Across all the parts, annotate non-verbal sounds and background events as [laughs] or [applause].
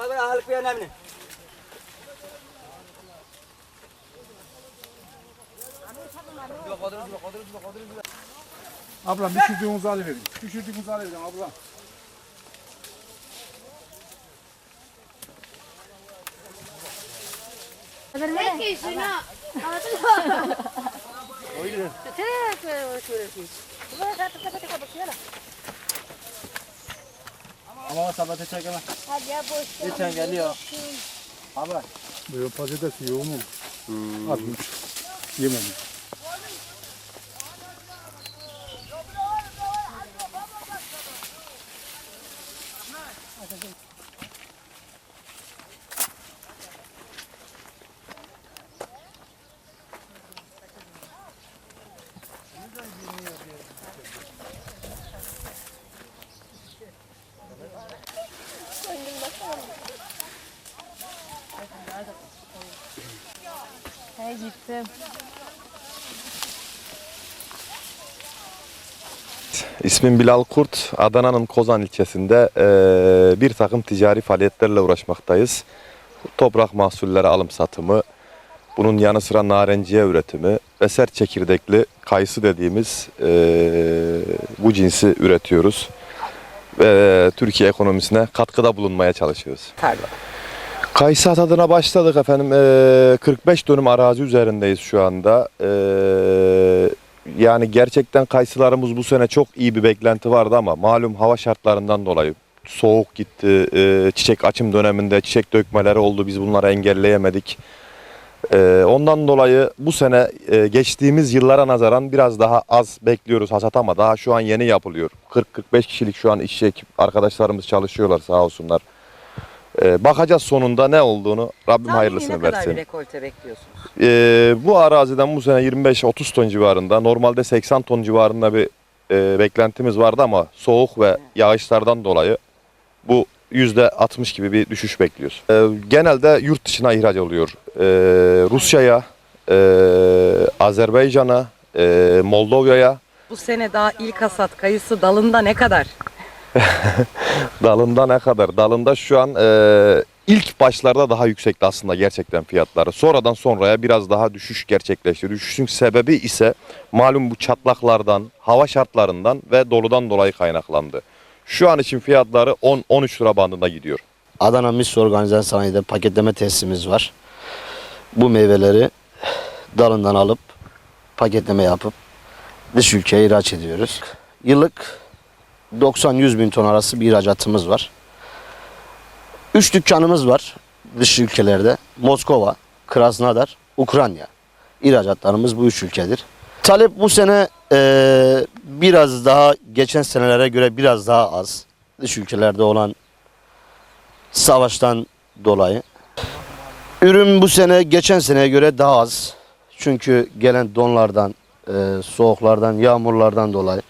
Hadi ahlik bir önemli. Ablam düşürdüğünüzü alıverin. Düşürdüğünüzü alıverin ablam. Peki şunu. Ama sabahta çekemem. Hadi ya boş. Geçen geliyor. Abi. Böyle patates yoğun mu? Atmış. Yemem. He gittim. İsmim Bilal Kurt. Adana'nın Kozan ilçesinde eee, bir takım ticari faaliyetlerle uğraşmaktayız. Toprak mahsulleri alım satımı, bunun yanı sıra narenciye üretimi ve sert çekirdekli kayısı dediğimiz eee, bu cinsi üretiyoruz. Ve Türkiye ekonomisine katkıda bulunmaya çalışıyoruz. Kayısı hasadına başladık efendim. Eee, 45 dönüm arazi üzerindeyiz şu anda. Eee, yani gerçekten kayısılarımız bu sene çok iyi bir beklenti vardı ama malum hava şartlarından dolayı soğuk gitti. eee, çiçek açım döneminde çiçek dökmeleri oldu. Biz bunları engelleyemedik. Eee, ondan dolayı bu sene eee, geçtiğimiz yıllara nazaran biraz daha az bekliyoruz hasat ama daha şu an yeni yapılıyor. 40-45 kişilik şu an işçi ekip arkadaşlarımız çalışıyorlar sağ olsunlar. Ee, bakacağız sonunda ne olduğunu. Rabbim Tahmini hayırlısını ne kadar versin. bir rekolte bekliyorsunuz? Ee, bu araziden bu sene 25-30 ton civarında, normalde 80 ton civarında bir e, beklentimiz vardı ama soğuk ve yağışlardan dolayı bu %60 gibi bir düşüş bekliyoruz. Ee, genelde yurt dışına ihraç oluyor. Ee, Rusya'ya, e, Azerbaycan'a, e, Moldova'ya, Bu sene daha ilk hasat kayısı dalında ne kadar? [laughs] Dalında ne kadar? Dalında şu an e, ilk başlarda daha yüksekti aslında gerçekten fiyatları. Sonradan sonraya biraz daha düşüş gerçekleşti. Düşüşün sebebi ise malum bu çatlaklardan, hava şartlarından ve doludan dolayı kaynaklandı. Şu an için fiyatları 10-13 lira bandında gidiyor. Adana Mis Organize Sanayi'de paketleme tesisimiz var. Bu meyveleri dalından alıp paketleme yapıp dış ülkeye ihraç ediyoruz. Yıllık 90-100 bin ton arası bir ihracatımız var. Üç dükkanımız var dış ülkelerde. Moskova, Krasnodar, Ukrayna. İhracatlarımız bu üç ülkedir. Talep bu sene eee, biraz daha geçen senelere göre biraz daha az. Dış ülkelerde olan savaştan dolayı. Ürün bu sene geçen seneye göre daha az. Çünkü gelen donlardan, e, soğuklardan, yağmurlardan dolayı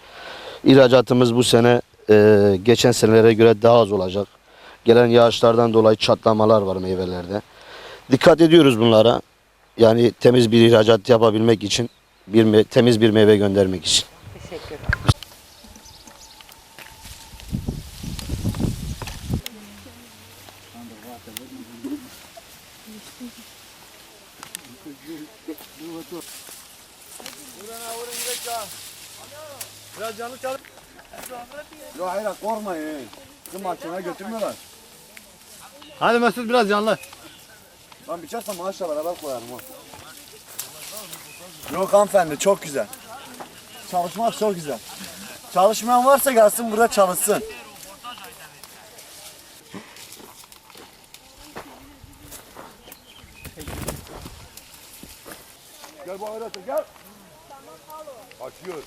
ihracatımız bu sene e, geçen senelere göre daha az olacak. Gelen yağışlardan dolayı çatlamalar var meyvelerde. Dikkat ediyoruz bunlara. Yani temiz bir ihracat yapabilmek için, bir temiz bir meyve göndermek için. Teşekkür Biraz canlı çalış. Yok hayır korkmayın. Kızım mahkemeye götürmüyorlar. Hadi Mesut biraz canlı. Ben biçersem maaşla beraber koyarım o. Yok hanımefendi çok güzel. Çalışmak çok güzel. Çalışmayan varsa gelsin burada çalışsın. Gel bu ayrata gel. Açıyor.